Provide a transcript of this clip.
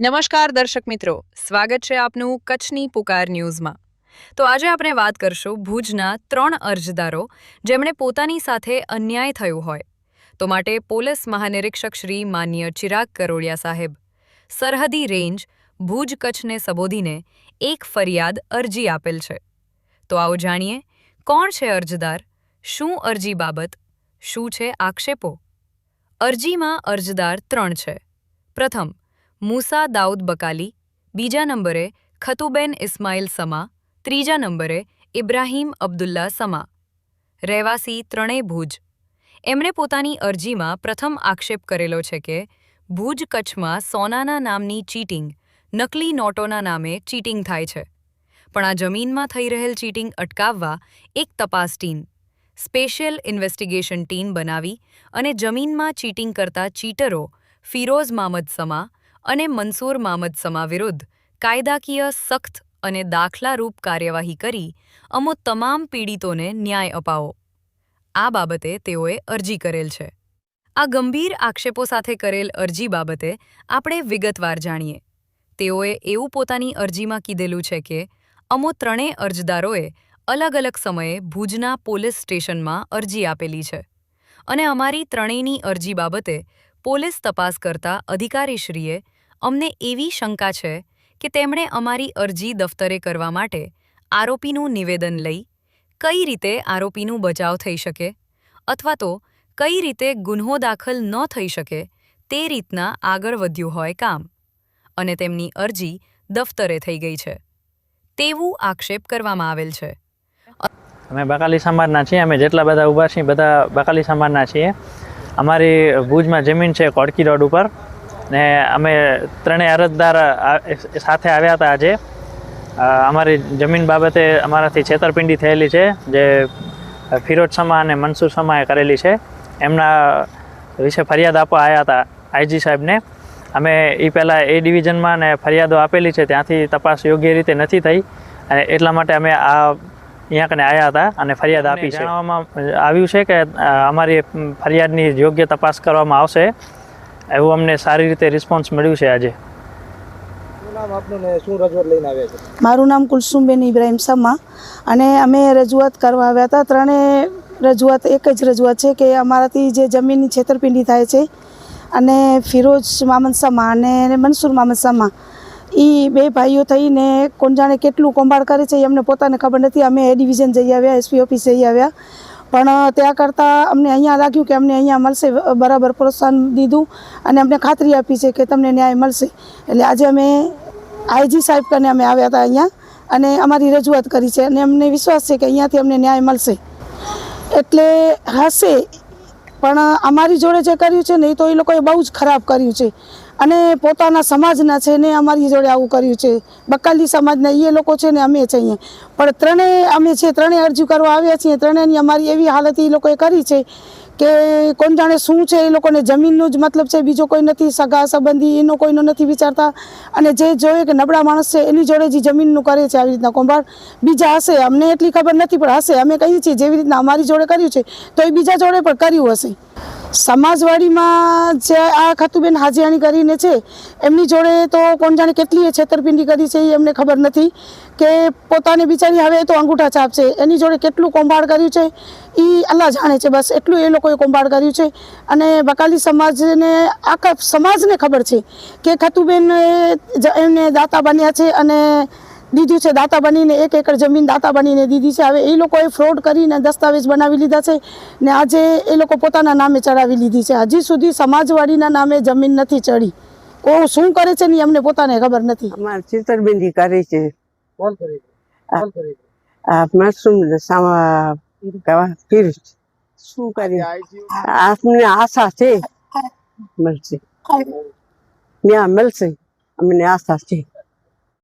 નમસ્કાર દર્શક મિત્રો, સ્વાગત છે આપનું કચ્છની પુકાર ન્યૂઝમાં. તો આજે આપણે વાત કરશું ભુજના ત્રણ અરજદારો જેમણે પોતાની સાથે અન્યાય થયો હોય. તો માટે પોલીસ મહાનિરીક્ષક શ્રી માન્ય ચિરાગ કરોડિયા સાહેબ, સરહદી રેન્જ ભુજ કચ્છને સંબોધીને એક ફરિયાદ અરજી આપેલ છે. તો આવો જાણીએ, કોણ છે અરજદાર, શું અરજી બાબત, શું છે આક્ષેપો? અરજીમાં અરજદાર ત્રણ છે. પ્રથમ મૂસા દાઉદ બકાલી, બીજા નંબરે ખતુબેન ઇસ્માઇલ સમા, ત્રીજા નંબરે ઇબ્રાહીમ અબ્દુલ્લા સમા. રહેવાસી ત્રણેય ભુજ. એમણે પોતાની અરજીમાં પ્રથમ આક્ષેપ કરેલો છે કે, ભુજ કચ્છમાં સોનાના નામની ચીટિંગ, નકલી નોટોના નામે ચીટિંગ થાય છે. પણ આ જમીનમાં થઈ રહેલ ચીટિંગ અટકાવવા એક તપાસ ટીમ, સ્પેશિયલ ઇન્વેસ્ટિગેશન ટીમ બનાવી અને જમીનમાં ચીટિંગ કરતા ચીટરો ફિરોઝ મામદ સમા અને મંસૂર મામદ સમા વિરુદ્ધ કાયદાકીય સખ્ત અને દાખલારૂપ કાર્યવાહી કરી અમો તમામ પીડિતોને ન્યાય અપાવો. આ બાબતે તેઓએ અરજી કરેલ છે. આ ગંભીર આક્ષેપો સાથે કરેલ અરજી બાબતે આપણે વિગતવાર જાણીએ. તેઓએ એવું પોતાની અરજીમાં કીધેલું છે કે, અમો ત્રણેય અરજદારોએ અલગ અલગ સમયે ભુજના પોલીસ સ્ટેશનમાં અરજી આપેલી છે અને અમારી ત્રણેયની અરજી બાબતે પોલીસ તપાસ કરતા અધિકારીશ્રીએ અમને એવી શંકા છે કે તેમણે અમારી અરજી દફતરે કરવા માટે આરોપીનું નિવેદન લઈ કઈ રીતે આરોપીનું બચાવ થઈ શકે અથવા તો કઈ રીતે ગુન્હો દાખલ ન થઈ શકે તે રીતના આગળ વધ્યું હોય કામ અને તેમની અરજી દફતરે થઈ ગઈ છે. તેવું આક્ષેપ કરવામાં આવેલ છે. અમે બકાલી સમાજના છીએ, અમે જેટલા બધા ઊભા છીએ, બધા બકાલી સમાજના છીએ. અમારી ભુજમાં જમીન છે કોડકી રોડ ઉપર. ને અમે ત્રણેય અરજદાર સાથે આવ્યા હતા આજે. અમારી જમીન બાબતે અમારાથી છેતરપિંડી થયેલી છે જે ફિરોજ સમા અને મનસુર સમાએ કરેલી છે. એમના વિશે ફરિયાદ આપવા આવ્યા હતા આઈજી સાહેબને. અમે એ પહેલાં એ ડિવિઝનમાં ને ફરિયાદો આપેલી છે ત્યાંથી તપાસ યોગ્ય રીતે નથી થઈ અને એટલા માટે અમે આ અહીંયા કને આવ્યા હતા અને ફરિયાદ આપી છે. જાણવામાં આવ્યું છે કે અમારી ફરિયાદની યોગ્ય તપાસ કરવામાં આવશે. એવું અમને સારી રીતે રિસ્પોન્સ મળ્યું છે આજે. શું નામ આપનું ને શું રજૂઆત લઈને આવ્યા છે? મારું નામ કુલસુમબેન ઇબ્રાહિમ સમા અને અમે રજૂઆત કરવા આવ્યા હતા. ત્રણે રજૂઆત એક જ રજૂઆત છે કે અમારાથી જે જમીનની છેતરપિંડી થાય છે અને ફિરોજ મામન સમા અને મનસુર મામન સમા એ બે ભાઈઓ થઈને કોણ જાણે કેટલું કૌભાંડ કરે છે એ અમને પોતાને ખબર નથી. અમે એ ડિવિઝન જઈ આવ્યા એસપી ઓફિસ જઈ આવ્યા. પણ ત્યાં કરતાં અમને અહીંયા લાગ્યું કે અમને અહીંયા મળશે બરાબર પ્રોત્સાહન દીધું અને અમને ખાતરી આપી છે કે તમને ન્યાય મળશે. એટલે આજે અમે આઈજી સાહેબ કને અમે આવ્યા હતા અહીંયા અને અમારી રજૂઆત કરી છે અને અમને વિશ્વાસ છે કે અહીંયાથી અમને ન્યાય મળશે. એટલે હશે પણ અમારી જોડે જે કર્યું છે ને, એ તો એ લોકોએ બહુ જ ખરાબ કર્યું છે. અને પોતાના સમાજના છે ને, અમારી જોડે આવું કર્યું છે. બકાલી સમાજના એ લોકો છે ને, અમે છે અહીંયા પણ ત્રણેય અમે છે, ત્રણેય અરજી કરવા આવ્યા છીએ. ત્રણેયની અમારી એવી હાલત એ લોકોએ કરી છે કે કોણ જાણે શું છે એ લોકોને જમીનનું જ મતલબ છે, બીજો કોઈ નથી, સગા સંબંધી એનો કોઈનો નથી વિચારતા. અને જે જોઈએ કે નબળા માણસ છે, એની જોડે જે જમીનનું કરે છે આવી રીતના કૌભાંડ. બીજા હશે, અમને એટલી ખબર નથી, પણ હશે, અમે કહીએ છીએ જેવી રીતના અમારી જોડે કર્યું છે, તો એ બીજા જોડે પણ કર્યું હશે. સમાજવાડીમાં જે આ ખતુબેન હાજીયાણી કરીને છે, એમની જોડે તો કોણ જાણે કેટલી છેતરપિંડી કરી છે એ એમને ખબર નથી કે પોતાની બિચારી હવે તો અંગૂઠા છાપ છે એની જોડે કેટલું કૌભાંડ કર્યું છે એ અલ્લાહ જાણે છે. બસ એટલું એ લોકોએ કૌભાંડ કર્યું છે. અને બકાલી સમાજને, આખા સમાજને ખબર છે કે ખતુબેન એમને દાતા બન્યા છે અને દીધું છે દાતા બનીને એક એકર જમીન દાતા બનીને દીધી છે. હવે એ લોકોએ ફ્રોડ કરીને દસ્તાવેજ બનાવી લીધા છે ને આજે એ લોકો પોતાના નામે ચડાવી લીધી છે. હજી સુધી સમાજવાડીના નામે જમીન નથી ચડી. કોણ શું કરે છે ને એમને અમને પોતાને ખબર નથી. અમારે ચિતરબિંદી કરે છે. કોણ કરી કોણ કરી આ મશરૂમ સામા કહેવા ફીર શું કરી? આપને આશા છે. મળશે. ત્યાં મળશે. અમને આશા છે.